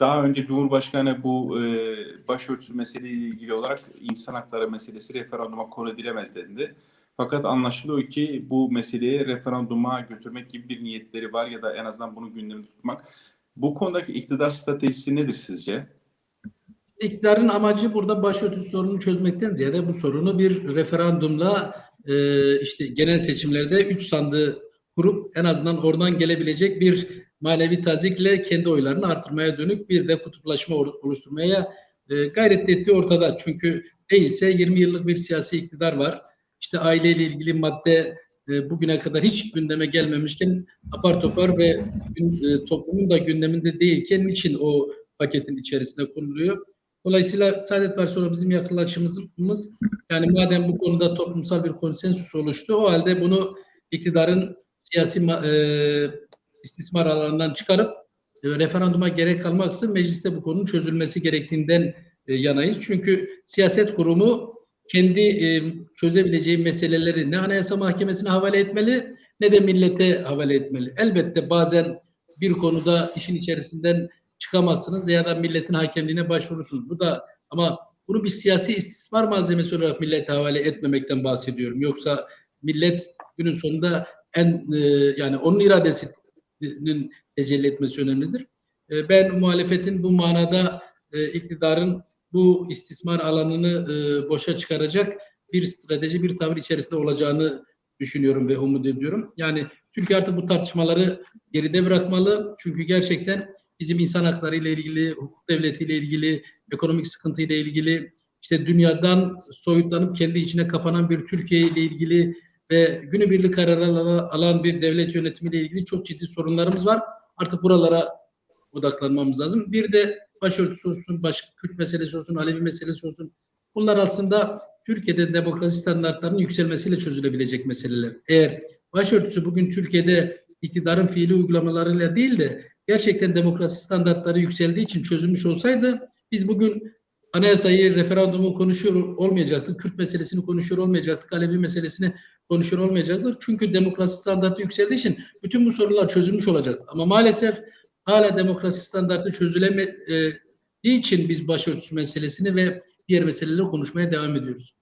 Daha önce Cumhurbaşkanı bu e, başörtüsü meseleyle ilgili olarak insan hakları meselesi referanduma konu edilemez dedi. Fakat anlaşılıyor ki bu meseleyi referanduma götürmek gibi bir niyetleri var ya da en azından bunu gündemde tutmak. Bu konudaki iktidar stratejisi nedir sizce? İktidarın amacı burada başörtüsü sorununu çözmekten ziyade bu sorunu bir referandumla e, işte genel seçimlerde üç sandığı kurup en azından oradan gelebilecek bir manevi tazikle kendi oylarını artırmaya dönük bir de kutuplaşma oluşturmaya e, gayret ettiği ortada. Çünkü değilse 20 yıllık bir siyasi iktidar var. İşte aileyle ilgili madde e, bugüne kadar hiç gündeme gelmemişken apar topar ve e, toplumun da gündeminde değilken niçin o paketin içerisine konuluyor? Dolayısıyla Saadet Partisi olarak bizim yaklaşımımız yani madem bu konuda toplumsal bir konsensüs oluştu o halde bunu iktidarın siyasi e, istismar alanından çıkarıp e, referanduma gerek kalmaksızın mecliste bu konunun çözülmesi gerektiğinden e, yanayız. Çünkü siyaset kurumu kendi e, çözebileceği meseleleri ne Anayasa Mahkemesi'ne havale etmeli ne de millete havale etmeli. Elbette bazen bir konuda işin içerisinden çıkamazsınız ya da milletin hakemliğine başvurursunuz. Bu da ama bunu bir siyasi istismar malzemesi olarak millete havale etmemekten bahsediyorum. Yoksa millet günün sonunda en e, yani onun iradesinin tecelli etmesi önemlidir. E, ben muhalefetin bu manada e, iktidarın bu istismar alanını e, boşa çıkaracak bir strateji, bir tavır içerisinde olacağını düşünüyorum ve umut ediyorum. Yani Türkiye artık bu tartışmaları geride bırakmalı. Çünkü gerçekten bizim insan hakları ile ilgili, hukuk devleti ile ilgili, ekonomik sıkıntı ile ilgili, işte dünyadan soyutlanıp kendi içine kapanan bir Türkiye ile ilgili ve günübirlik kararlar alan bir devlet yönetimiyle ilgili çok ciddi sorunlarımız var. Artık buralara odaklanmamız lazım. Bir de başörtüsü olsun, baş, Kürt meselesi olsun, Alevi meselesi olsun. Bunlar aslında Türkiye'de demokrasi standartlarının yükselmesiyle çözülebilecek meseleler. Eğer başörtüsü bugün Türkiye'de iktidarın fiili uygulamalarıyla değil de gerçekten demokrasi standartları yükseldiği için çözülmüş olsaydı biz bugün anayasayı, referandumu konuşuyor olmayacaktık. Kürt meselesini konuşuyor olmayacaktık. Alevi meselesini konuşuyor olmayacaktık. Çünkü demokrasi standartı yükseldiği için bütün bu sorunlar çözülmüş olacak. Ama maalesef hala demokrasi standartı çözülemediği için biz başörtüsü meselesini ve diğer meseleleri konuşmaya devam ediyoruz.